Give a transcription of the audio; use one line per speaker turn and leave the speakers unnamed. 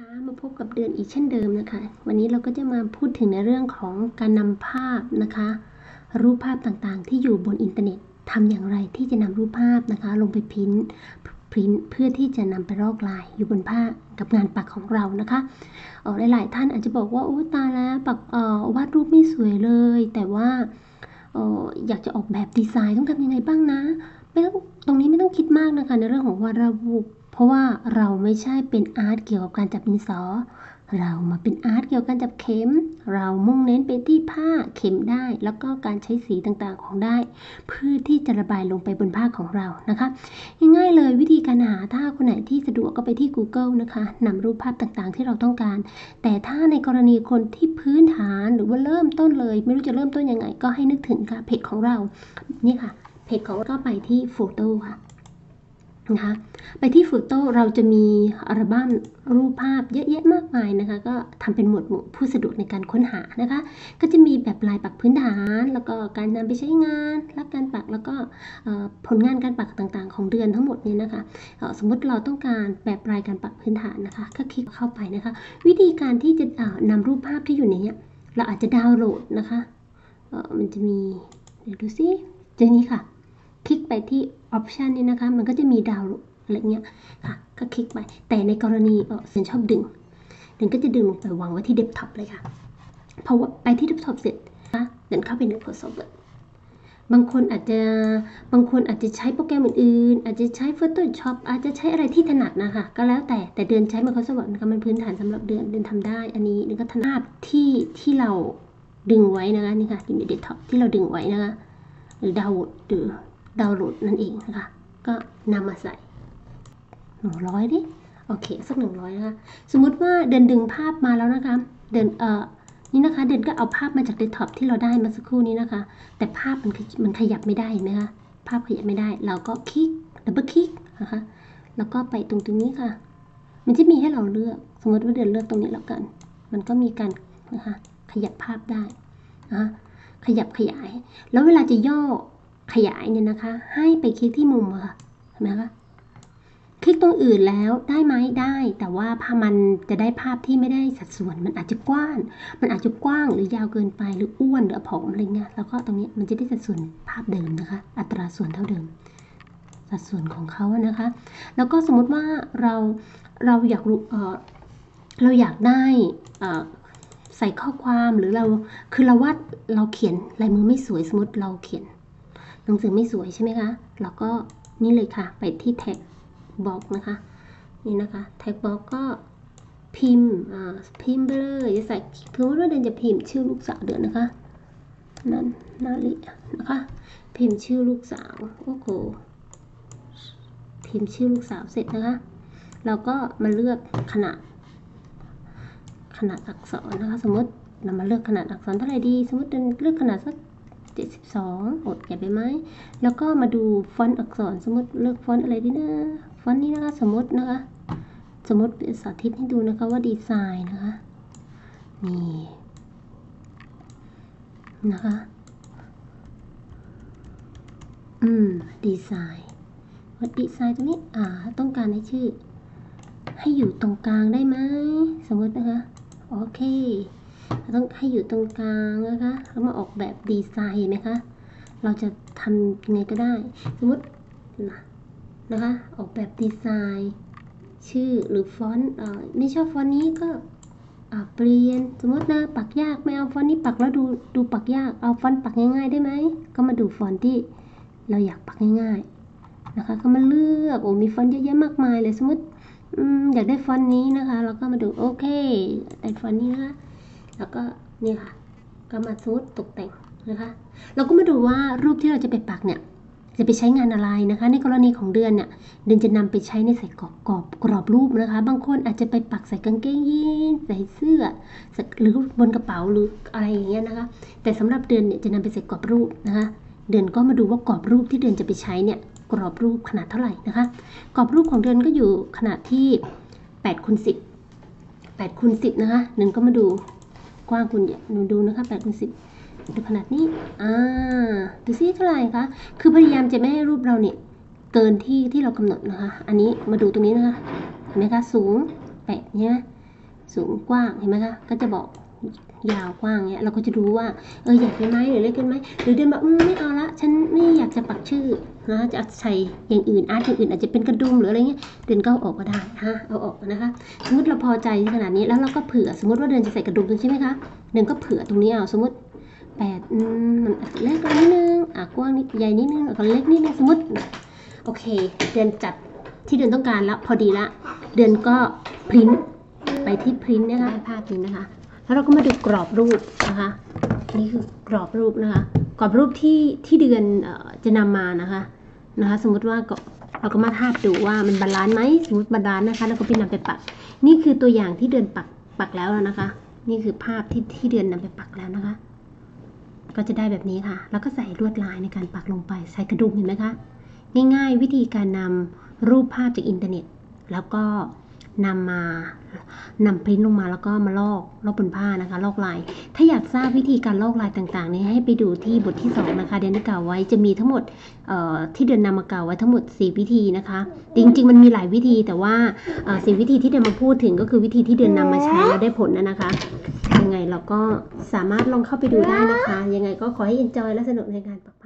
คะมาพบกับเดือนอีกเช่นเดิมนะคะ วันนี้เราก็จะมาพูดถึงในเรื่องของการนำภาพนะคะ รูปภาพต่างๆ ที่อยู่บนอินเทอร์เน็ตทำอย่างไรที่จะนำรูปภาพนะคะ ลงไปพิมพ์พิมพ์เพื่อที่จะนำไปลอกลายอยู่บนผ้ากับงานปักของเรานะคะออหลาย ๆ ท่านอาจจะบอกว่าโอ้ตายแล้วปักออวาดรูปไม่สวยเลย แต่ว่าอออยากจะออกแบบดีไซน์ต้องทำยังไงบ้างนะ กนในเรื่องของวาดรูปเพราะว่าเราไม่ใช่เป็นอาร์ตเกี่ยวกับการจับดินสอ เรามาเป็นอาร์ตเกี่ยวกับการจับเข็ม เรามุ่งเน้นไปที่ผ้าเข็มได้ แล้วก็การใช้สีต่างๆของได้ เพื่อที่จะระบายลงไปบนผ้าของเรานะคะง่ายๆเลยวิธีการหาถ้าคนไหนที่สะดวกก็ไปที่ Google นะคะนำรูปภาพต่างๆที่เราต้องการ แต่ถ้าในกรณีคนที่พื้นฐานหรือว่าเริ่มต้นเลย ไม่รู้จะเริ่มต้นยังไง ก็ให้นึกถึงค่ะเพจของเรานี่ค่ะเพจของเราก็ไปที่โฟโต้ค่ะ นะคะไปที่ฟูโต้เราจะมีอัลบั้มรูปภาพเยอะแยะมากมายนะคะ ก็ทำเป็นหมวดหมู่ผู้สะดวกในการค้นหานะคะ ก็จะมีแบบลายปักพื้นฐาน แล้วก็การนำไปใช้งานและการปักแล้วก็ผลงานการปักต่างๆ ของเดือนทั้งหมดนี้นะคะสมมติเราต้องการแบบลายการปักพื้นฐานนะคะ ก็คลิกเข้าไปนะคะ วิธีการที่จะนำรูปภาพที่อยู่ในนี้เราอาจจะดาวน์โหลดนะคะมันจะมีเดี๋ยวดูซิเจอนี้ค่ะ คลิกไปที่ออปชันนี้นะคะ มันก็จะมีดาวอะไรเงี้ยค่ะ ก็คลิกไป แต่ในกรณีเออเซนชอบดึง เดนก็จะดึงลงไปวางไว้ที่เดสก์ท็อปเลยค่ะพอไปที่เดสก์ท็อปเสร็จนะเดนเข้าไปใน Microsoft บางคนอาจจะบางคนอาจจะใช้โปรแกรมอื่นๆ อาจจะใช้ Photoshop อาจจะใช้อะไรที่ถนัดนะคะ ก็แล้วแต่แต่เดือนใช้ Microsoft Word นะคะมันพื้นฐานสำหรับเดือนเดือนทำได้ อันนี้เดือนก็ถนัดที่ที่เราดึงไว้นะคะนี่ค่ะอยู่ในเดสก์ท็อปที่เราดึงไว้นะคะ หรือดาวน์โหลดหรือ ดาวน์โหลดนั่นเองนะคะ ก็นำมาใส่หนึ่งร้อยดิโอเคสักหนึ่งร้อยนะคะ สมมุติว่าเดินดึงภาพมาแล้วนะคะ เดินเอ่อนี่นะคะ เดินก็เอาภาพมาจากเดสก์ท็อปที่เราได้มาสักครู่นี้นะคะ แต่ภาพมันมันขยับไม่ได้ไหมคะภาพขยับไม่ได้ เราก็คลิกดับเบิลคลิกนะคะ แล้วก็ไปตรงตรงนี้ค่ะ มันจะมีให้เราเลือก สมมติว่าเดินเลือกตรงนี้แล้วกัน มันก็มีการนะคะ ขยับภาพได้นะขยับขยาย แล้วเวลาจะย่อ ขยายเนี่ยนะคะ ให้ไปคลิกที่มุมค่ะเห็นไหมคะคลิกตรงอื่นแล้วได้ไหมได้ แต่ว่าภาพมันจะได้ภาพที่ไม่ได้สัดส่วน มันอาจจะกว้าง มันอาจจะกว้างหรือยาวเกินไปหรืออ้วนหรือผอมอะไรเงี้ยแล้วก็ตรงนี้มันจะได้สัดส่วนภาพเดิมนะคะ อัตราส่วนเท่าเดิม สัดส่วนของเขานะคะ แล้วก็สมมติว่าเราเราอยากรู้เออเราอยากได้ใส่ข้อความหรือเราคือเราวาดเราเขียนลายมือไม่สวยสมมติเราเขียน หนังสือไม่สวยใช่ไหมคะ เราก็นี่เลยค่ะ ไปที่แท็กบล็อกนะคะ นี่นะคะแท็กบล็อกก็พิมพ์อ่าพิมพ์ไปเลยใส่ถือว่าเดินจะพิมพ์ชื่อลูกสาวเดือนนะคะนั่นนาลินะคะ พิมพ์ชื่อลูกสาวโอ้โหพิมพ์ชื่อลูกสาวเสร็จนะคะเราก็มาเลือกขนาด ขนาดอักษรนะคะ สมมติเรามาเลือกขนาดอักษรเท่าไหร่ดี สมมติเลือกขนาดสัก 72 อดใหญ่ไปไหม แล้วก็มาดูฟอนต์อักษรสมมติเลือกฟอนต์อะไรดีนะ ฟอนต์นี้นะคะสมมตินะคะ สมมติสาธิตให้ดูนะคะว่าดีไซน์นะคะ นี่นะคะ อืม ดีไซน์วัดดีไซน์ตรงนี้ อ่า ต้องการให้ชื่อ ให้อยู่ตรงกลางได้ไหม สมมตินะคะ โอเค ต้องให้อยู่ตรงกลางนะคะแล้วมาออกแบบดีไซน์เห็นไหมคะเราจะทำยังไงก็ได้ สมมตินะคะ ออกแบบดีไซน์ ชื่อหรือฟอนต์ไม่ชอบฟอนต์นี้ก็เปลี่ยนสมมตินะปักยากไม่เอาฟอนต์นี้ปักแล้วดูดูปักยากเอาฟอนต์ปักง่ายๆได้ไหมก็มาดูฟอนต์ที่เราอยากปักง่ายๆนะคะ ก็มาเลือกโอ้มีฟอนต์เยอะแยะมากมายเลยสมมติอยากได้ฟอนต์นี้นะคะ เราก็มาดูโอเคได้ฟอนต์นี้นะคะ แล้วก็นี่ค่ะ ก็มาซูดตกแต่งนะคะ เราก็มาดูว่ารูปที่เราจะไปปักเนี่ย จะไปใช้งานอะไรนะคะ ในกรณีของเดือนเนี่ย เดือนจะนำไปใช้ในใส่กรอบกรอบกรอบรูปนะคะ บางคนอาจจะไปปักใส่กางเกงยีนใส่เสื้อ หรือบนกระเป๋าหรืออะไรอย่างเงี้ยนะคะ แต่สำหรับเดือนเนี่ยจะนำไปใส่กรอบรูปนะคะเดือนก็มาดูว่ากรอบรูปที่เดือนจะไปใช้เนี่ยกรอบรูปขนาดเท่าไหร่นะคะ กรอบรูปของเดือนก็อยู่ขนาดที่8คูณ10 8คูณ10นะคะเดือนก็มาดู กว้างคุณหนูดูนะคะแปดคูณสิบดูขนาดนี้ อ่า ดูซิเท่าไหร่คะ คือพยายามจะไม่ให้รูปเราเนี่ย เกินที่ที่เรากำหนดนะคะ อันนี้มาดูตรงนี้นะคะ เห็นไหมคะ สูงแปดเนี่ยสูงกว้าง เห็นไหมคะ ก็จะบอก ยาวกว้างเงี้ยเราก็จะรู้ว่าเออใหญ่ไปไหมหรือเล็กไปไหมหรือเดินแบบอืมไม่เอาละฉันไม่อยากจะปักชื่อนะจะใส่อย่างอื่นอาร์ตอย่างอื่นอาจจะเป็นกระดุมหรืออะไรเงี้ยเดินก็อออกก็ได้ฮะเอาออกนะคะ สมมติเราพอใจขนาดนี้แล้วเราก็เผื่อสมมติว่าเดินจะใส่กระดุมใช่ไหมคะเดินก็เผื่อตรงนี้เอาสมมติแปดมันเล็กกว่านิดนึงอะกว้างนิดใหญ่นิดนึงแล้วก็เล็กนิดนึงสมมติโอเค เดินจัดที่เดินต้องการแล้วพอดีละ เดือนก็พริ้นไปที่พริ้นนะคะภาพนี้นะคะ แล้วเราก็มาดูกรอบรูปนะคะนี่คือกรอบรูปนะคะกรอบรูปที่ที่เดือนจะนำมานะคะนะคะ สมมติว่าเราก็มาทาบดูว่ามันบาลานซ์ไหมสมมติบาลานซ์นะคะ แล้วก็ไปนำไปปัก นี่คือตัวอย่างที่เดือนปักปักแล้วนะคะ นี่คือภาพที่ที่เดือนนำไปปักแล้วนะคะ ก็จะได้แบบนี้ค่ะ แล้วก็ใส่ลวดลายในการปักลงไปใส่กระดุมเห็นไหมคะง่ายๆ วิธีการนำรูปภาพจากอินเทอร์เน็ต แล้วก็ นำมานำพริ้นลงมาแล้วก็มาลอกลอกบนผ้านะคะ ลอกลาย ถ้าอยากทราบวิธีการลอกลายต่างๆนี้ให้ไปดูที่บทที่ 2 นะคะ เดือนกล่าวไว้จะมีทั้งหมดเอ่อที่เดือนนำมากล่าวไว้ทั้งหมด 4 วิธีนะคะ จริง ๆ มันมีหลายวิธีแต่ว่าเอ่อสิ่วิธีที่เดือนมาพูดถึงก็คือวิธีที่เดือนนำมาใช้แล้วได้ผลนะนะคะยังไงเราก็สามารถลองเข้าไปดูได้นะคะ ยังไงก็ขอให้ enjoy และสนุกในการปัก